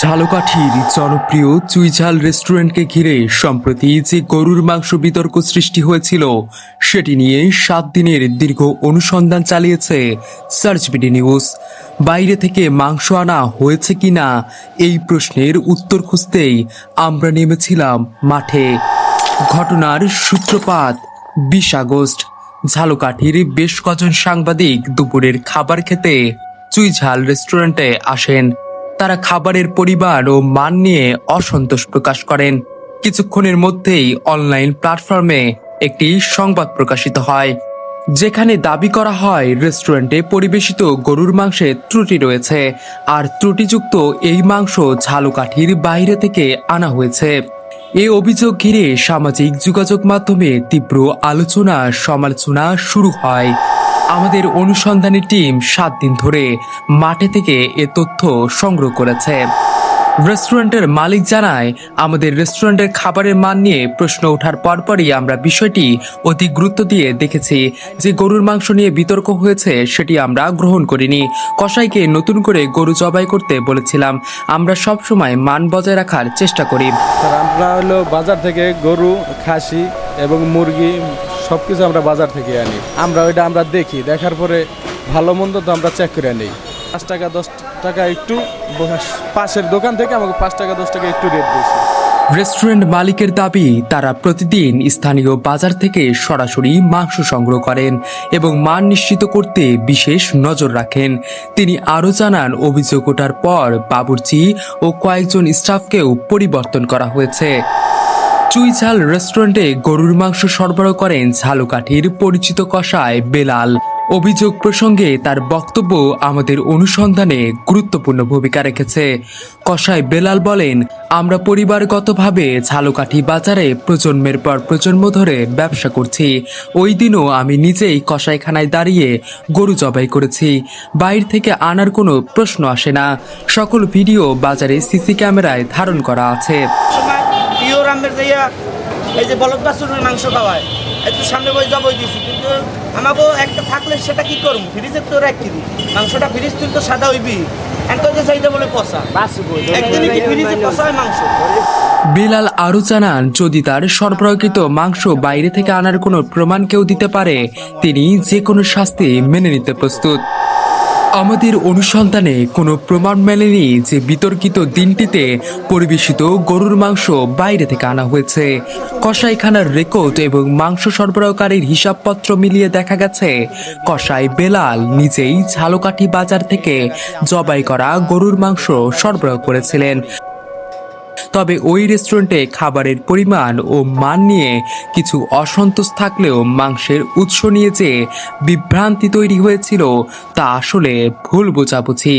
ঝালকাঠির জনপ্রিয় চুইঝাল রেস্টুরেন্টকে ঘিরে সম্প্রতি যে গরুর মাংস বিতর্ক সৃষ্টি হয়েছিল, সেটি নিয়ে সাত দিনের দীর্ঘ অনুসন্ধান চালিয়েছে সার্চ বিডি নিউজ। বাইরে থেকে মাংস আনা হয়েছে কিনা, এই প্রশ্নের উত্তর খুঁজতেই আমরা নেমেছিলাম মাঠে। ঘটনার সূত্রপাত, বিশ আগস্ট, ঝালকাঠির বেশ কজন সাংবাদিক দুপুরের খাবার খেতে চুইঝাল রেস্টুরেন্টে আসেন। তারা খাবারের পরিবার ও মান নিয়ে অসন্তোষ প্রকাশ করেন। কিছুক্ষণের মধ্যেই অনলাইন প্ল্যাটফর্মে একটি সংবাদ প্রকাশিত হয়, যেখানে দাবি করা হয় রেস্টুরেন্টে পরিবেশিত গরুর মাংসে ত্রুটি রয়েছে, আর ত্রুটিযুক্ত এই মাংস ঝালুকাঠির বাইরে থেকে আনা হয়েছে। এই অভিযোগ ঘিরে সামাজিক যোগাযোগ মাধ্যমে তীব্র আলোচনা, সমালোচনা শুরু হয়। আমাদের অনুসন্ধানী টিম সাত দিন ধরে মাঠে থেকে এ তথ্য সংগ্রহ করেছে। রেস্টুরেন্টের মালিক জানায়, আমাদের রেস্টুরেন্টের খাবারের মান নিয়ে প্রশ্ন ওঠার পরপরই আমরা বিষয়টি অতি গুরুত্ব দিয়ে দেখেছি। যে গরুর মাংস নিয়ে বিতর্ক হয়েছে, সেটি আমরা গ্রহণ করিনি। কসাইকে নতুন করে গরু জবাই করতে বলেছিলাম। আমরা সবসময় মান বজায় রাখার চেষ্টা করি। আমরা হলো বাজার থেকে গরু, খাসি এবং মুরগি সব কিছু আমরা বাজার থেকে আনি। আমরা ওইটা আমরা দেখি, দেখার পরে ভালো মন্দ তো আমরা চেক করে নিই। পাঁচ টাকা, দশ টাকা একটু পাশের দোকান থেকে আমাকে পাঁচ টাকা, দশ টাকা একটু রেট বেশি রেস্টুরেন্ট মালিকের দাবি, তারা প্রতিদিন স্থানীয় বাজার থেকে সরাসরি মাংস সংগ্রহ করেন এবং মান নিশ্চিত করতে বিশেষ নজর রাখেন। তিনি আরও জানান, অভিযোগ ওঠার পর বাবুর্চি ও কয়েকজন স্টাফকেও পরিবর্তন করা হয়েছে। চুইঝাল রেস্টুরেন্টে গরুর মাংস সরবরাহ করেন ঝালকাঠির পরিচিত কষায় বেলাল। অভিযোগ প্রসঙ্গে তার বক্তব্য আমাদের অনুসন্ধানে গুরুত্বপূর্ণ ভূমিকা রেখেছে। কষায় বেলাল বলেন, আমরা পরিবারগতভাবে ঝালকাঠি বাজারে প্রজন্মের পর প্রজন্ম ধরে ব্যবসা করছি। ওই দিনও আমি নিজেই কষাইখানায় দাঁড়িয়ে গরু জবাই করেছি। বাইরে থেকে আনার কোনো প্রশ্ন আসে না। সকল ভিডিও বাজারে সিসি ক্যামেরায় ধারণ করা আছে। এই যে বলদ মাংস খাওয়ায়। একটু সামনে বই যাবই দিয়েছি, কিন্তু আমাকেও একটা থাকলে সেটা কি করব? ফ্রিজে তো রাখি দিই। মাংসটা ফ্রিজ তুই তো সাদা হইবি বিলাল আরও জানান, যদি তার সরবরাহকৃত মাংস বাইরে থেকে আনার কোনো প্রমাণ কেউ দিতে পারে, তিনি যে কোনো শাস্তি মেনে নিতে প্রস্তুত। আমাদের অনুসন্ধানে কোনো প্রমাণ মেলেনি যে বিতর্কিত দিনটিতে পরিবেশিত গরুর মাংস বাইরে থেকে আনা হয়েছে। কষাইখানার রেকর্ড এবং মাংস সরবরাহকারীর হিসাবপত্র মিলিয়ে দেখা গেছে, কসাই বেলাল নিজেই ঝালকাঠি বাজার থেকে জবাই করা গরুর মাংস সরবরাহ করেছিলেন। তবে ওই রেস্টুরেন্টে খাবারের পরিমাণ ও মান নিয়ে কিছু অসন্তোষ থাকলেও মাংসের উৎস নিয়ে যে বিভ্রান্তি তৈরি হয়েছিল, তা আসলে ভুল বোঝাবুঝি।